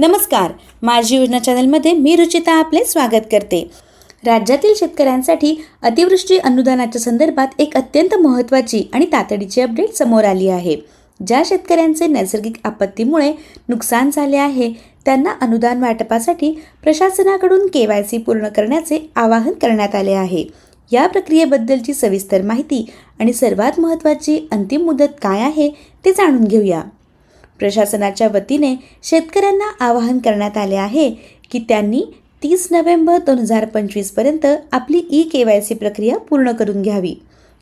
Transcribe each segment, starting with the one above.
नमस्कार. माझी योजना चॅनलमध्ये मी रुचिता आपले स्वागत करते. राज्यातील शेतकऱ्यांसाठी अतिवृष्टी अनुदानाच्या संदर्भात एक अत्यंत महत्त्वाची आणि तातडीची अपडेट समोर आली आहे. ज्या शेतकऱ्यांचे नैसर्गिक आपत्तीमुळे नुकसान झाले आहे त्यांना अनुदान वाटपासाठी प्रशासनाकडून के वाय सी पूर्ण करण्याचे आवाहन करण्यात आले आहे. या प्रक्रियेबद्दलची सविस्तर माहिती आणि सर्वात महत्त्वाची अंतिम मुदत काय आहे ते जाणून घेऊया. प्रशासनाच्या वतीने शेतकऱ्यांना आवाहन करण्यात आले आहे की त्यांनी तीस नोव्हेंबर दोन हजार पंचवीसपर्यंत आपली ई के वाय सी प्रक्रिया पूर्ण करून घ्यावी.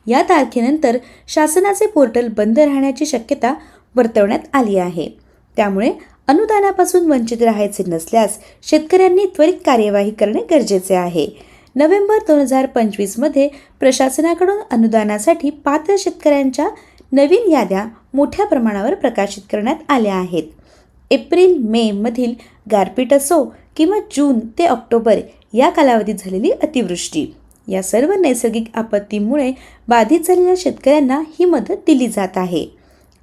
या तारखेनंतर शासनाचे पोर्टल बंद राहण्याची शक्यता वर्तवण्यात आली आहे. त्यामुळे अनुदानापासून वंचित राहायचे नसल्यास शेतकऱ्यांनी त्वरित कार्यवाही करणे गरजेचे आहे. नोव्हेंबर दोन हजार पंचवीसमध्ये प्रशासनाकडून अनुदानासाठी पात्र शेतकऱ्यांच्या नवीन याद्या मोठ्या प्रमाणावर प्रकाशित करण्यात आल्या आहेत. एप्रिल मे मधील गारपीट असो किंवा जून ते ऑक्टोबर या कालावधीत झालेली अतिवृष्टी. या सर्व नैसर्गिक आपत्तीमुळे बाधित झालेल्या शेतकऱ्यांना ही मदत दिली जात आहे.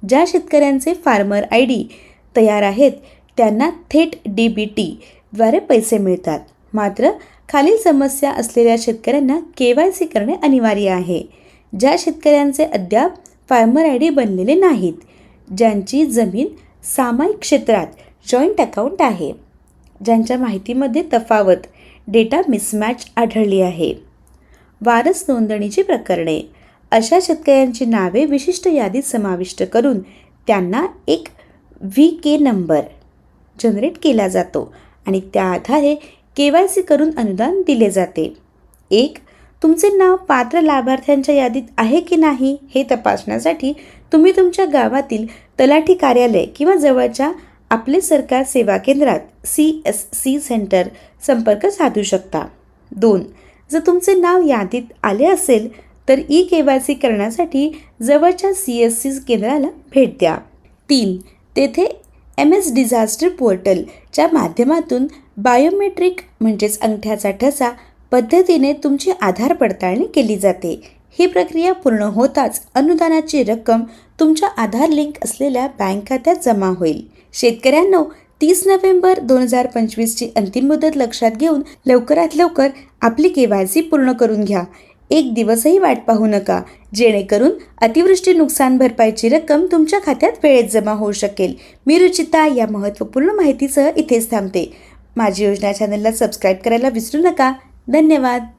ज्या शेतकऱ्यांचे फार्मर आय डी तयार आहेत त्यांना थेट डी बी टीद्वारे पैसे मिळतात. मात्र खालील समस्या असलेल्या शेतकऱ्यांना के वाय सी करणे अनिवार्य आहे. ज्या शेतकऱ्यांचे अद्याप फार्मर आय डी बनलेले नाहीत ज्यांची जमीन सामायिक क्षेत्रात जॉईंट अकाउंट आहे. ज्यांच्या माहितीमध्ये तफावत डेटा मिसमॅच आढळली आहे. वारस नोंदणीची प्रकरणे अशा शेतकऱ्यांची नावे विशिष्ट यादीत समाविष्ट करून त्यांना एक व्ही के नंबर जनरेट केला जातो आणि त्या आधारे के वाय सी करून अनुदान दिले जाते. एक तुमचे नाव पात्र लाभार्थ्यांच्या यादीत आहे की नाही हे तपासण्यासाठी तुम्ही तुमच्या गावातील तलाठी कार्यालय किंवा जवळच्या आपले सरकार सेवा केंद्रात सी एस सी सेंटर संपर्क साधू शकता. दोन जर तुमचे नाव यादीत आले असेल तर ई के वाय सी करण्यासाठी जवळच्या सी एस सी केंद्राला भेट द्या. तीन तेथे एम एस डिझास्टर पोर्टलच्या माध्यमातून बायोमेट्रिक म्हणजेच अंगठ्याचा ठसा पद्धतीने तुमची आधार पडताळणी केली जाते. ही प्रक्रिया पूर्ण होताच अनुदानाची रक्कम तुमच्या आधार लिंक असलेल्या बँक खात्यात जमा होईल. शेतकऱ्यांनो तीस नोव्हेंबर दोन हजार पंचवीसची अंतिम मुदत लक्षात घेऊन लवकरात लवकर आपली के वाय सी पूर्ण करून घ्या. एक दिवसही वाट पाहू नका जेणेकरून अतिवृष्टी नुकसान भरपाईची रक्कम तुमच्या खात्यात वेळेत जमा होऊ शकेल. मी रुचिता या महत्त्वपूर्ण माहितीसह इथेच थांबते. माझी योजना चॅनलला सबस्क्राईब करायला विसरू नका. धन्यवाद.